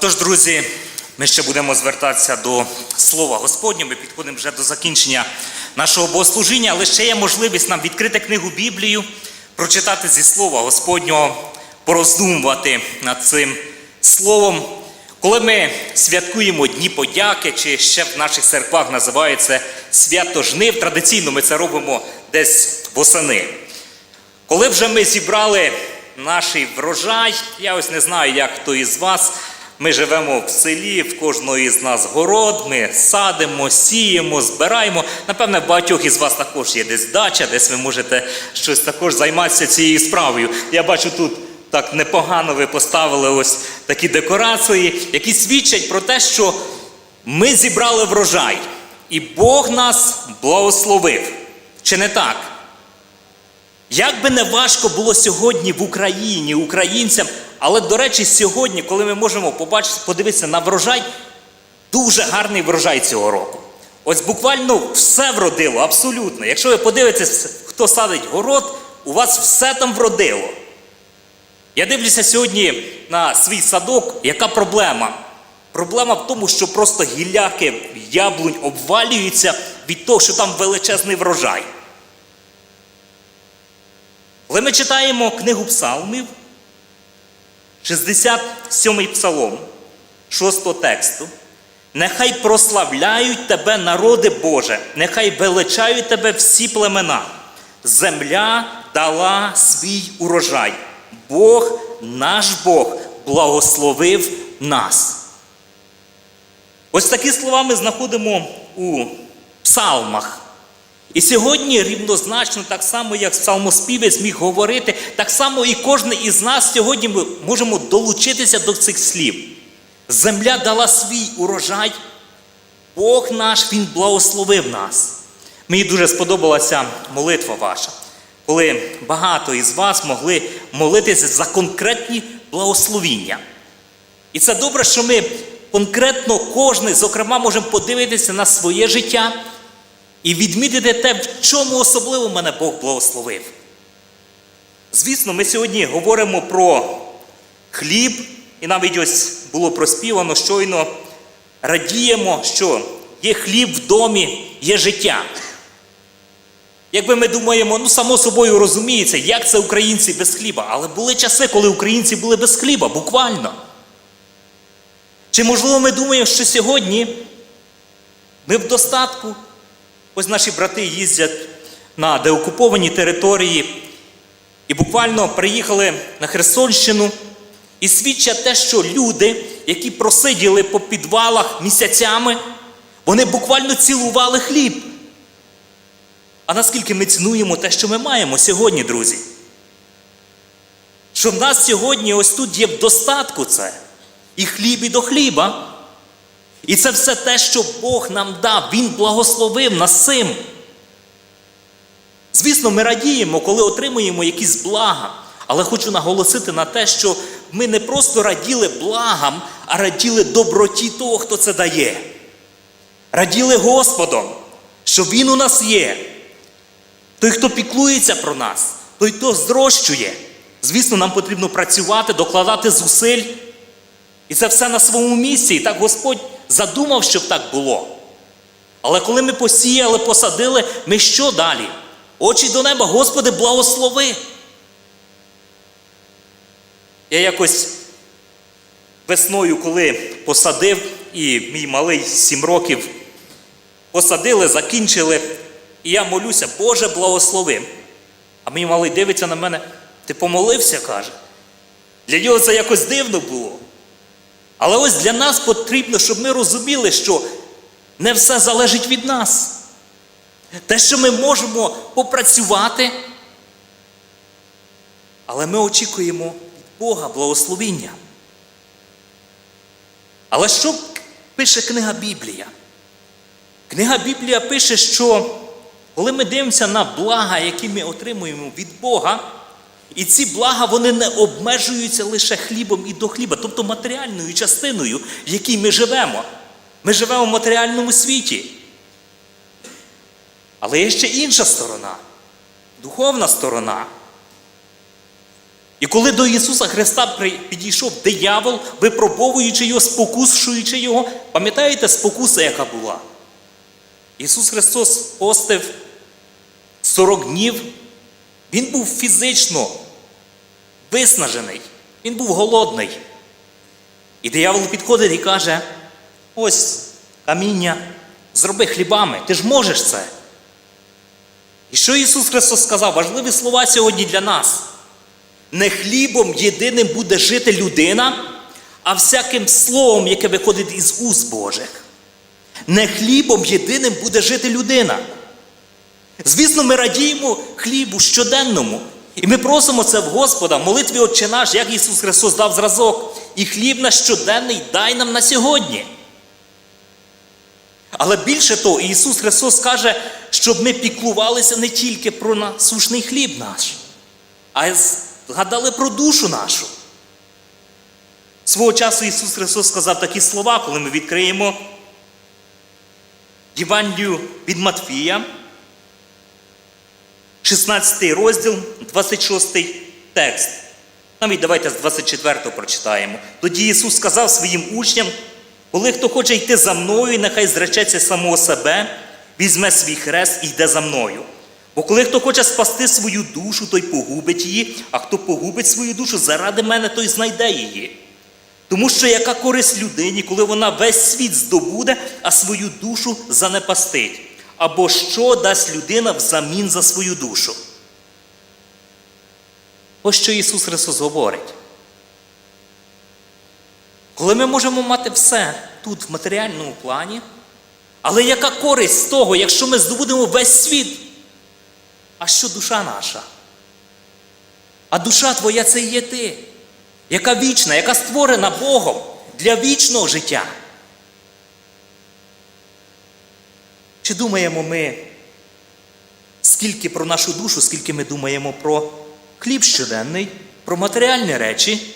Отож, друзі, ми ще будемо звертатися до Слова Господнього. Ми підходимо вже до закінчення нашого богослужіння, але ще є можливість нам відкрити книгу Біблію, прочитати зі Слова Господнього, пороздумувати над цим словом. Коли ми святкуємо Дні подяки, чи ще в наших церквах називається свято жнив, традиційно ми це робимо десь восени. Коли вже ми зібрали наш врожай, я ось не знаю, як хто із вас. Ми живемо в селі, в кожного із нас город, ми садимо, сіємо, збираємо. Напевне, багатьох із вас також є десь дача, десь ви можете щось також займатися цією справою. Я бачу тут так непогано ви поставили ось такі декорації, які свідчать про те, що ми зібрали врожай, і Бог нас благословив. Чи не так? Як би не важко було сьогодні в Україні, українцям, але, до речі, сьогодні, коли ми можемо побачити, подивитися на врожай, дуже гарний врожай цього року. Ось буквально все вродило, абсолютно. Якщо ви подивитесь, хто садить город, у вас все там вродило. Я дивлюся сьогодні на свій садок, яка проблема? Проблема в тому, що просто гілляки яблунь обвалюються від того, що там величезний врожай. Коли ми читаємо книгу псалмів, 67-й псалом, 6 тексту, нехай прославляють тебе, народи Боже, нехай величають тебе всі племена. Земля дала свій урожай. Бог, наш Бог, благословив нас. Ось такі слова ми знаходимо у псалмах. І сьогодні рівнозначно, так само, як псалмоспівець міг говорити, так само і кожен із нас сьогодні ми можемо долучитися до цих слів. Земля дала свій урожай, Бог наш, Він благословив нас. Мені дуже сподобалася молитва ваша, коли багато із вас могли молитися за конкретні благословіння. І це добре, що ми конкретно кожен, зокрема, можемо подивитися на своє життя. І відмітити те, в чому особливо мене Бог благословив. Звісно, ми сьогодні говоримо про хліб, і навіть ось було проспівано щойно радіємо, що є хліб в домі, є життя. Якби ми думаємо, ну, само собою розуміється, як це українці без хліба, але були часи, коли українці були без хліба, буквально. Чи можливо ми думаємо, що сьогодні ми в достатку? Ось наші брати їздять на деокуповані території і буквально приїхали на Херсонщину і свідчать те, що люди, які просиділи по підвалах місяцями, вони буквально цілували хліб. А наскільки ми цінуємо те, що ми маємо сьогодні, друзі? Що в нас сьогодні ось тут є в достатку це. І хліб, і до хліба. І це все те, що Бог нам дав, Він благословив нас цим. Звісно, ми радіємо, коли отримуємо якісь блага. Але хочу наголосити на те, що ми не просто раділи благам, а раділи доброті того, хто це дає. Раділи Господом, що Він у нас є. Той, хто піклується про нас, той, хто зрощує. Звісно, нам потрібно працювати, докладати зусиль. І це все на своєму місці. І так Господь задумав, щоб так було. Але коли ми посіяли, посадили, ми що далі? Очі до неба, Господи, благослови. Я якось весною, коли посадив, і мій малий сім років, посадили, закінчили, і я молюся, Боже, благослови. А мій малий дивиться на мене, ти помолився, каже. Для нього це якось дивно було. Але ось для нас потрібно, щоб ми розуміли, що не все залежить від нас. Те, що ми можемо попрацювати, але ми очікуємо від Бога благословіння. Але що пише книга Біблія? Книга Біблія пише, що коли ми дивимося на блага, які ми отримуємо від Бога, і ці блага вони не обмежуються лише хлібом і до хліба, тобто матеріальною частиною, в якій ми живемо. Ми живемо в матеріальному світі. Але є ще інша сторона, духовна сторона. І коли до Ісуса Христа підійшов диявол, випробовуючи його, спокушуючи його, пам'ятаєте спокуса, яка була? Ісус Христос постив 40 днів, Він був фізично виснажений, Він був голодний. І диявол підходить і каже: ось каміння, зроби хлібами, ти ж можеш це. І що Ісус Христос сказав? Важливі слова сьогодні для нас. Не хлібом єдиним буде жити людина, а всяким словом, яке виходить із уст Божих. Не хлібом єдиним буде жити людина. Звісно, ми радіємо хлібу щоденному. І ми просимо це в Господа в молитві Отче наш, як Ісус Христос дав зразок. І хліб наш щоденний дай нам на сьогодні. Але більше того, Ісус Христос каже, щоб ми піклувалися не тільки про насушний хліб наш, а й згадали про душу нашу. Свого часу Ісус Христос сказав такі слова, коли ми відкриємо Євангелію від Матфія, 16 розділ, 26 текст. Навіть давайте з 24 прочитаємо. Тоді Ісус сказав своїм учням, коли хто хоче йти за мною, нехай зречеться самого себе, візьме свій хрест і йде за мною. Бо коли хто хоче спасти свою душу, той погубить її, а хто погубить свою душу заради мене, той знайде її. Тому що яка користь людині, коли вона весь світ здобуде, а свою душу занепастить? Або що дасть людина взамін за свою душу? Ось що Ісус Христос говорить. Коли ми можемо мати все тут в матеріальному плані, але яка користь з того, якщо ми здобудемо весь світ? А що душа наша? А душа твоя це і є ти, яка вічна, яка створена Богом для вічного життя. Чи думаємо ми, скільки про нашу душу, скільки ми думаємо про хліб щоденний, про матеріальні речі?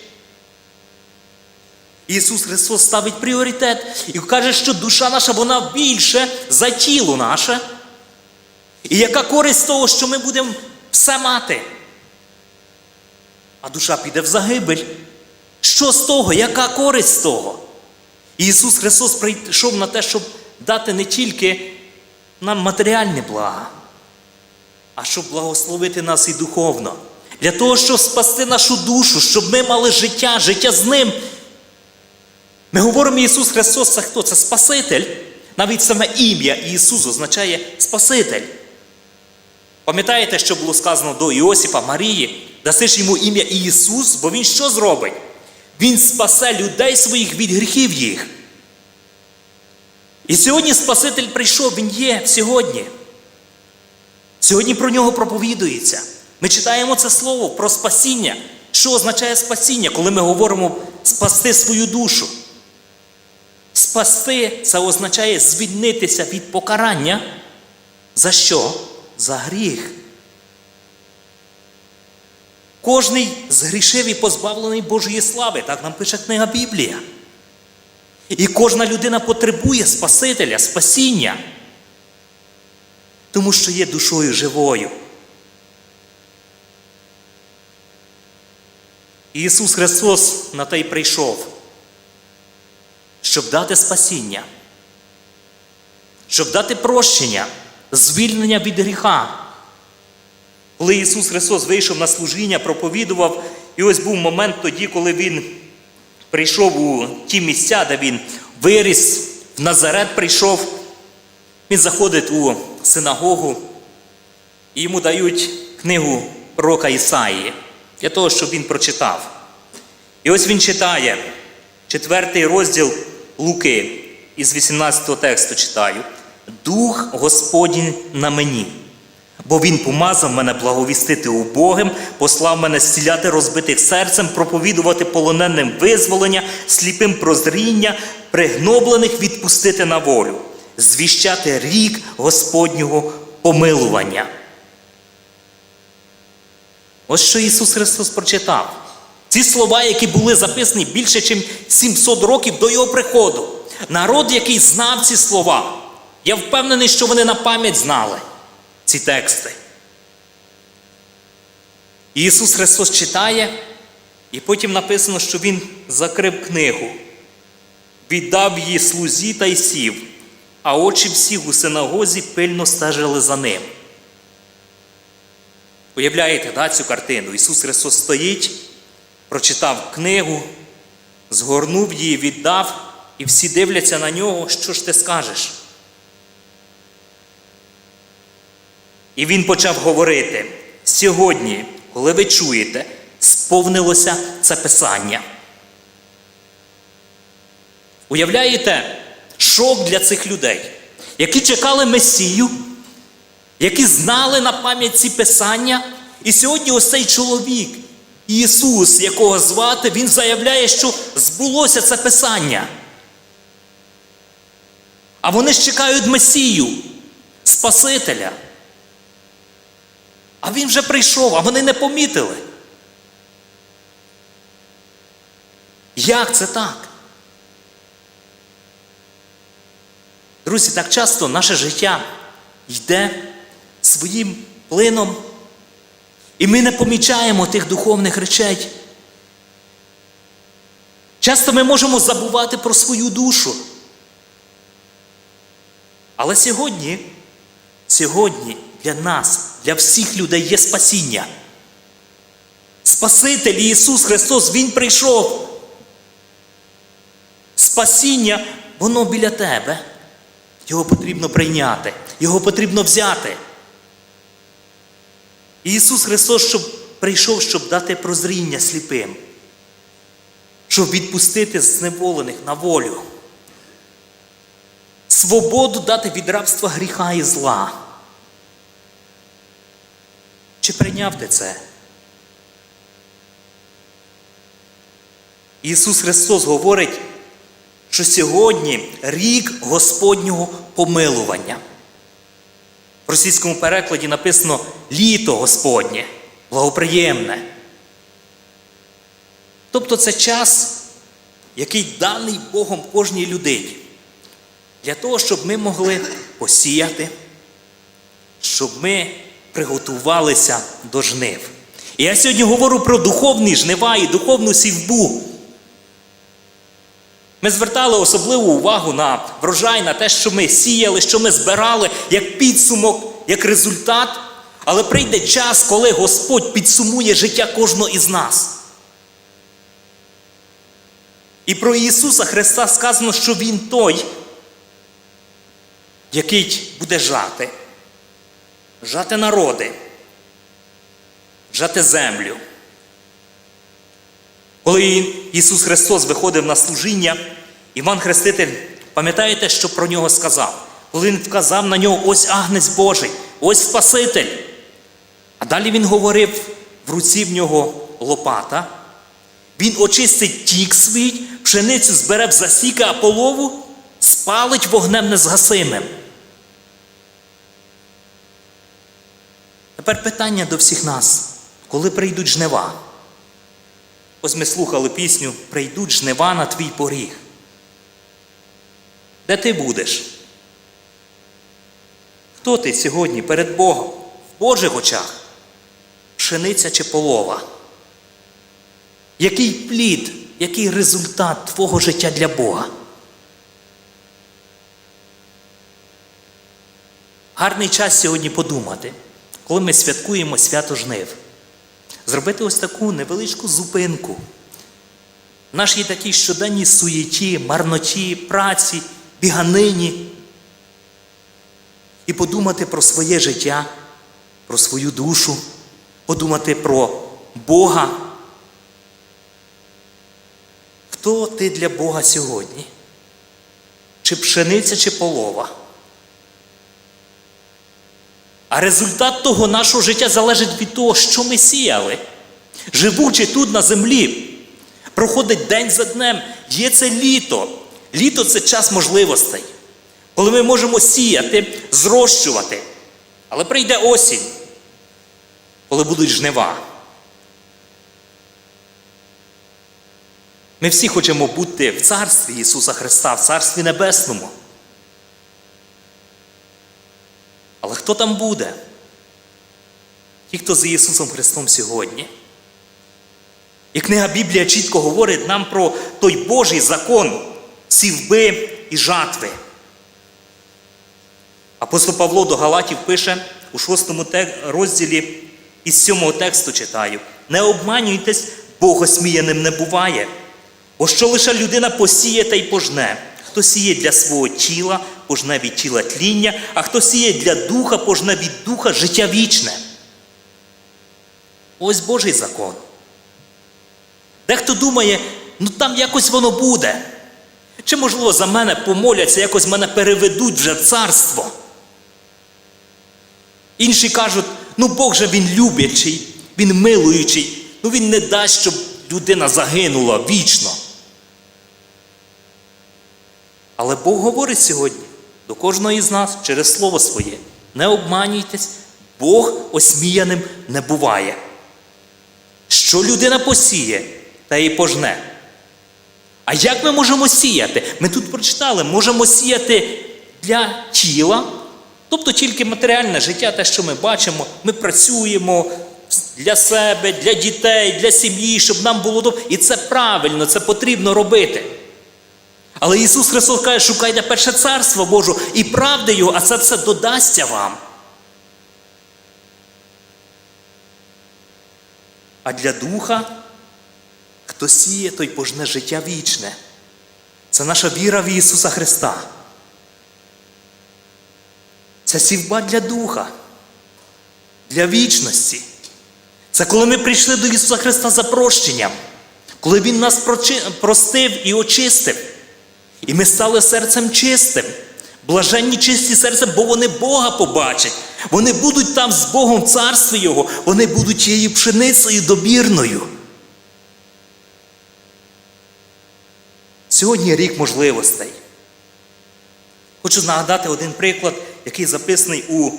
Ісус Христос ставить пріоритет і каже, що душа наша вона більше за тіло наше. І яка користь того, що ми будемо все мати? А душа піде в загибель. Що з того? Яка користь з того? І Ісус Христос прийшов на те, щоб дати не тільки нам матеріальні блага, а щоб благословити нас і духовно. Для того, щоб спасти нашу душу, щоб ми мали життя, життя з Ним. Ми говоримо Ісус Христос це хто? Це Спаситель. Навіть саме ім'я Ісус означає Спаситель. Пам'ятаєте, що було сказано до Іосипа Марії? Дасиш йому ім'я Ісус, бо Він що зробить? Він спасе людей своїх від гріхів їх. І сьогодні Спаситель прийшов, Він є сьогодні. Сьогодні про нього проповідується. Ми читаємо це слово про спасіння. Що означає спасіння, коли ми говоримо спасти свою душу? Спасти це означає звільнитися від покарання. За що? За гріх. Кожний згрішив і позбавлений Божої слави, так нам пише книга Біблія. І кожна людина потребує Спасителя, спасіння, тому що є душою живою. Ісус Христос на те й прийшов, щоб дати спасіння, щоб дати прощення, звільнення від гріха. Коли Ісус Христос вийшов на служіння, проповідував, і ось був момент тоді, коли Він прийшов у ті місця, де Він виріс, в Назарет прийшов, він заходить у синагогу, і йому дають книгу пророка Ісаї для того, щоб він прочитав. І ось він читає четвертий розділ Луки із 18 тексту читаю. Дух Господній на мені, бо Він помазав мене благовістити убогим, послав мене зціляти розбитих серцем, проповідувати полоненим визволення, сліпим прозріння, пригноблених відпустити на волю, звіщати рік Господнього помилування. Ось що Ісус Христос прочитав. Ці слова, які були записані більше, ніж 700 років до Його приходу. Народ, який знав ці слова. Я впевнений, що вони на пам'ять знали ці тексти. Ісус Христос читає, І потім написано, що він закрив книгу, віддав її слузі та й сів, а очі всіх у синагозі пильно стежили за ним. Уявляєте да, цю картину? Ісус Христос стоїть, прочитав книгу, згорнув її, віддав, і всі дивляться на нього, що ж ти скажеш? І він почав говорити: сьогодні, коли ви чуєте, сповнилося це писання. Уявляєте, шок для цих людей, які чекали Месію, які знали на пам'ять ці писання. І сьогодні ось цей чоловік, Ісус, якого звати, Він заявляє, що збулося це писання. А вони ж чекають Месію, Спасителя. А він вже прийшов, а вони не помітили. Як це так? Друзі, так часто наше життя йде своїм плином, і ми не помічаємо тих духовних речей. Часто ми можемо забувати про свою душу. Але сьогодні, сьогодні для нас, для всіх людей є спасіння. Спаситель Ісус Христос, Він прийшов. Спасіння, воно біля тебе. Його потрібно прийняти, його потрібно взяти. Ісус Христос щоб прийшов, щоб дати прозріння сліпим, щоб відпустити зневолених на волю. Свободу дати від рабства гріха і зла. Чи прийняв ти це? Ісус Христос говорить, що сьогодні рік Господнього помилування. В російському перекладі написано літо Господнє, благоприємне. Тобто це час, який даний Богом кожній людині. Для того, щоб ми могли посіяти, щоб ми приготувалися до жнив. І я сьогодні говорю про духовні жнива і духовну сівбу. Ми звертали особливу увагу на врожай, на те, що ми сіяли, що ми збирали, як підсумок, як результат. Але прийде час, коли Господь підсумує життя кожного із нас. І про Ісуса Христа сказано, що Він той, який буде жати, жати народи, жати землю. Коли Ісус Христос виходив на служіння, Іван Хреститель, пам'ятаєте, що про нього сказав? Коли він вказав на нього ось агнець Божий, ось Спаситель. А далі він говорив в руці в нього лопата. Він очистить тік свій, пшеницю збере в засіка, а полову спалить вогнем незгасимим. Тепер питання до всіх нас, коли прийдуть жнива? Ось ми слухали пісню Прийдуть жнива на твій поріг. Де ти будеш? Хто ти сьогодні перед Богом? В Божих очах? Пшениця чи полова? Який плід, який результат твого життя для Бога? Гарний час сьогодні подумати, коли ми святкуємо свято жнив зробити ось таку невеличку зупинку. В нашій такій щоденній суєті, марноті, праці, біганині. І подумати про своє життя, про свою душу, подумати про Бога. Хто ти для Бога сьогодні? Чи пшениця, чи полова? А результат того нашого життя залежить від того, що ми сіяли. Живучи тут на землі, проходить день за днем, є це літо. Літо це час можливостей, коли ми можемо сіяти, зрощувати. Але прийде осінь, коли будуть жнива. Ми всі хочемо бути в царстві Ісуса Христа, в Царстві Небесному. Але хто там буде? Ті, хто з Ісусом Христом сьогодні. І книга Біблія чітко говорить нам про той Божий закон сівби і жатви. Апостол Павло до Галатів пише у шостому розділі із сьомого тексту читаю: не обманюйтесь, Бог осміяним не буває. Бо що лише людина посіє та й пожне. Хто сіє для свого тіла, пожне від тіла тління, а хто сіє для духа, пожне від духа життя вічне. Ось Божий закон. Дехто думає, ну там якось воно буде. Чи, можливо, за мене помоляться, якось мене переведуть вже в царство. Інші кажуть, ну Бог же він люблячий, він милуючий, ну він не дасть, щоб людина загинула вічно. Але Бог говорить сьогодні до кожного із нас через Слово своє. Не обманюйтесь, Бог осміяним не буває. Що людина посіє, та і пожне. А як ми можемо сіяти? Ми тут прочитали, можемо сіяти для тіла, тобто тільки матеріальне життя, те, що ми бачимо, ми працюємо для себе, для дітей, для сім'ї, щоб нам було добре. І це правильно, це потрібно робити. Але Ісус Христос каже, шукайте перше царство Боже і правди Його, а це все додасться вам. А для духа, хто сіє, той пожне життя вічне. Це наша віра в Ісуса Христа. Це сівба для духа, для вічності. Це коли ми прийшли до Ісуса Христа за прощенням, коли Він нас простив і очистив. І ми стали серцем чистим. Блаженні чисті серцем, бо вони Бога побачать. Вони будуть там з Богом в царстві Його, вони будуть тією пшеницею добірною. Сьогодні рік можливостей. Хочу нагадати один приклад, який записаний у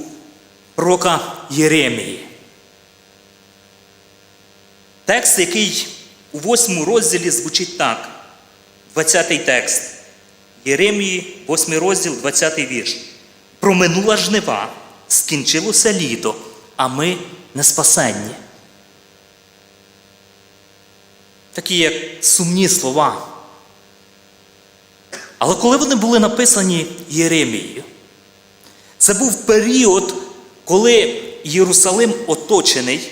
пророка Єремії. Текст, який у восьмому розділі звучить так. 20-й текст. Єремії, 8 розділ, 20 вірш. Проминула жнива, скінчилося літо, а ми не спасенні. Такі як сумні слова. Але коли вони були написані Єремією, це був період, коли Єрусалим оточений,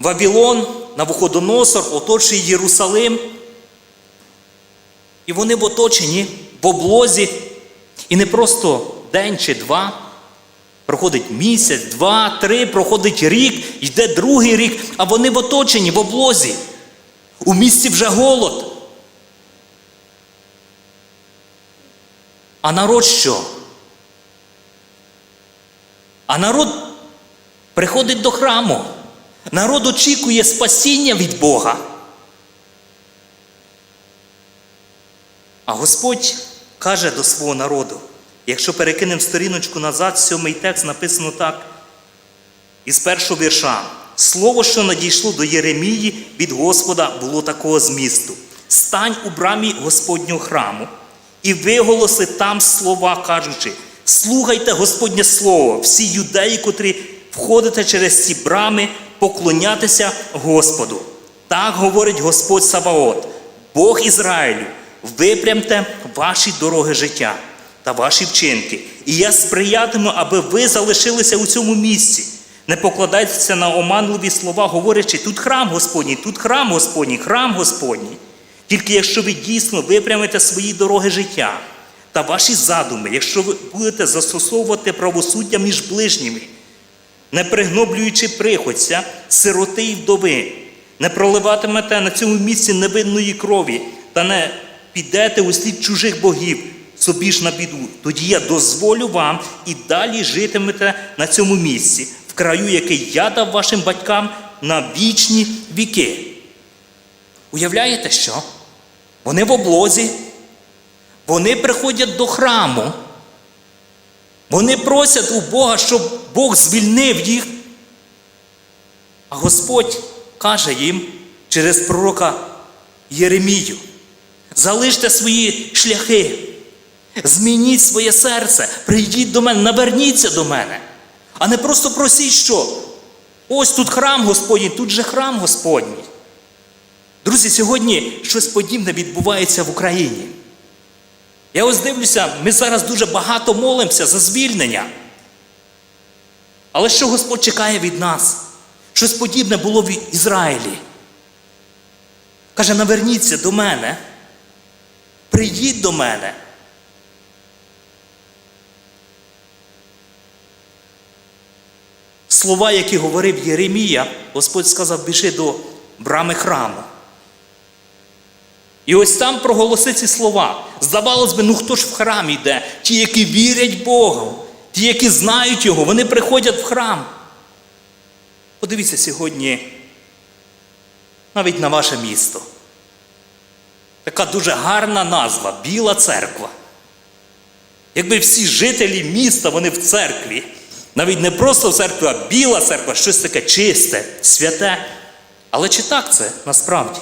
Вавилон, Навуходоносор оточує Єрусалим. І вони в оточенні, в облозі, і не просто день чи два. Проходить місяць, два, три, проходить рік, йде другий рік, а вони в оточенні, в облозі. У місті вже голод. А народ що? А народ приходить до храму. Народ очікує спасіння від Бога. А Господь каже до свого народу, якщо перекинемо сторіночку назад, сьомий текст написано так, із першого вірша. Слово, що надійшло до Єремії від Господа, було такого змісту. Стань у брамі Господнього храму і виголоси там слова, кажучи: слухайте Господнє Слово, всі юдеї, котрі входите через ці брами, поклонятися Господу. Так говорить Господь Саваот, Бог Ізраїлю, випрямте ваші дороги життя та ваші вчинки, і я сприятиму, аби ви залишилися у цьому місці. Не покладайтеся на оманливі слова, говорячи, тут храм Господній, тут храм Господній, храм Господній. Тільки якщо ви дійсно випрямите свої дороги життя та ваші задуми, якщо ви будете застосовувати правосуддя між ближніми, не пригноблюючи приходця, сироти й вдови, не проливатимете на цьому місці невинної крові та не підете у слід чужих богів, собі ж на біду. Тоді я дозволю вам і далі житимете на цьому місці, в краю, який я дав вашим батькам на вічні віки. Уявляєте що? Вони в облозі, вони приходять до храму, вони просять у Бога, щоб Бог звільнив їх. А Господь каже їм через пророка Єремію: залиште свої шляхи, змініть своє серце, прийдіть до мене, наверніться до мене. А не просто просіть, що ось тут храм Господній, тут же храм Господній. Друзі, сьогодні щось подібне відбувається в Україні. Я ось дивлюся, ми зараз дуже багато молимося за звільнення. Але що Господь чекає від нас? Щось подібне було в Ізраїлі. Каже, наверніться до мене, прийдіть до мене. Слова, які говорив Єремія, Господь сказав, біжи до брами храму. І ось там проголоси ці слова. Здавалось би, ну хто ж в храм йде? Ті, які вірять Богу, ті, які знають Його, вони приходять в храм. Подивіться сьогодні навіть на ваше місто. Така дуже гарна назва Біла церква. Якби всі жителі міста вони в церкві, навіть не просто в церкві, а біла церква, щось таке чисте, святе. Але чи так це насправді?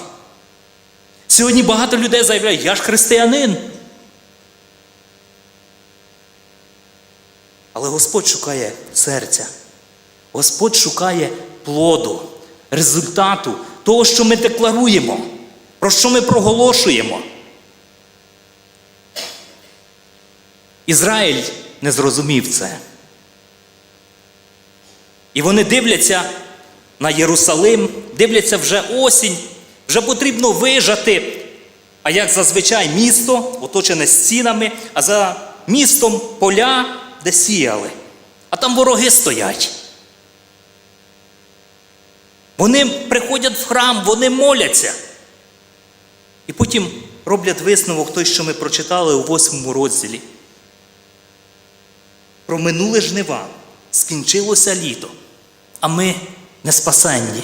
Сьогодні багато людей заявляють, я ж християнин. Але Господь шукає серця. Господь шукає плоду, результату того, що ми декларуємо, про що ми проголошуємо. Ізраїль не зрозумів це. І вони дивляться на Єрусалим, дивляться вже осінь, вже потрібно вижати. А як зазвичай місто, оточене стінами, а за містом поля, де сіяли. А там вороги стоять. Вони приходять в храм, вони моляться. І потім роблять висновок той, що ми прочитали у восьмому розділі. Про минуле жнива скінчилося літо, а ми не спасенні.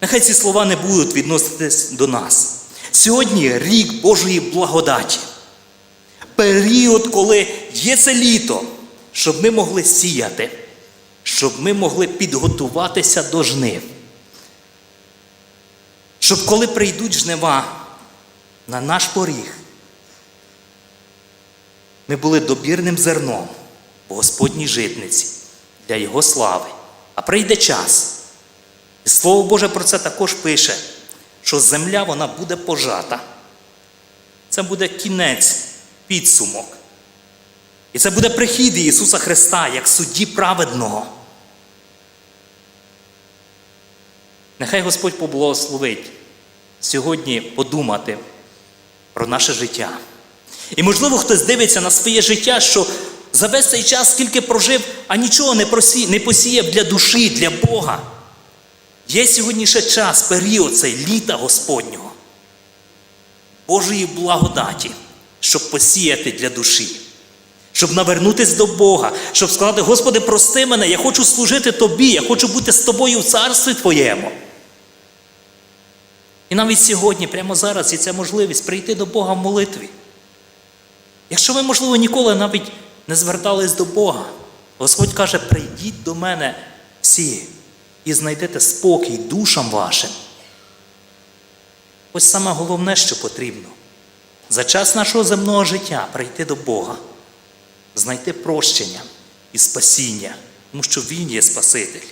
Нехай ці слова не будуть відноситись до нас. Сьогодні рік Божої благодаті. Період, коли є це літо, щоб ми могли сіяти, щоб ми могли підготуватися до жнив. Щоб коли прийдуть жнива на наш поріг, ми були добірним зерном в Господній житниці для Його слави. А прийде час. І Слово Боже про це також пише, що земля вона буде пожата. Це буде кінець, підсумок. І це буде прихід Ісуса Христа як судді праведного. Нехай Господь поблагословить сьогодні подумати про наше життя. І, можливо, хтось дивиться на своє життя, що за весь цей час, скільки прожив, а нічого не, просі, не посіяв для душі, для Бога. Є сьогодні ще час, період цей літа Господнього, Божої благодаті, щоб посіяти для душі, щоб навернутися до Бога, щоб сказати, Господи, прости мене, я хочу служити Тобі, я хочу бути з тобою в царстві Твоєму. І навіть сьогодні, прямо зараз, є ця можливість прийти до Бога в молитві. Якщо ви, можливо, ніколи навіть не звертались до Бога, Господь каже, прийдіть до мене всі і знайдете спокій душам вашим. Ось саме головне, що потрібно. За час нашого земного життя прийти до Бога, знайти прощення і спасіння, тому що Він є Спаситель.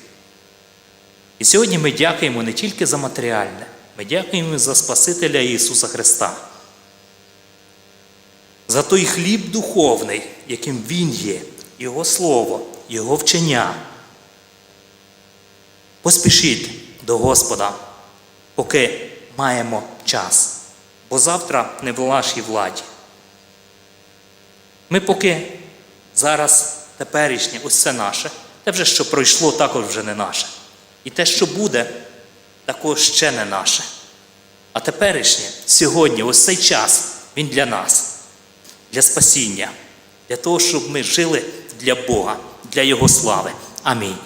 І сьогодні ми дякуємо не тільки за матеріальне, ми дякуємо за Спасителя Ісуса Христа, за той хліб духовний, яким Він є, Його Слово, Його вчення. Поспішіть до Господа, поки маємо час, бо завтра не в вашій владі. Ми поки зараз теперішнє, ось це наше, те вже, що пройшло, також вже не наше. І те, що буде, також ще не наше. А теперішнє, сьогодні, ось цей час, він для нас, для спасіння, для того, щоб ми жили для Бога, для Його слави. Амінь.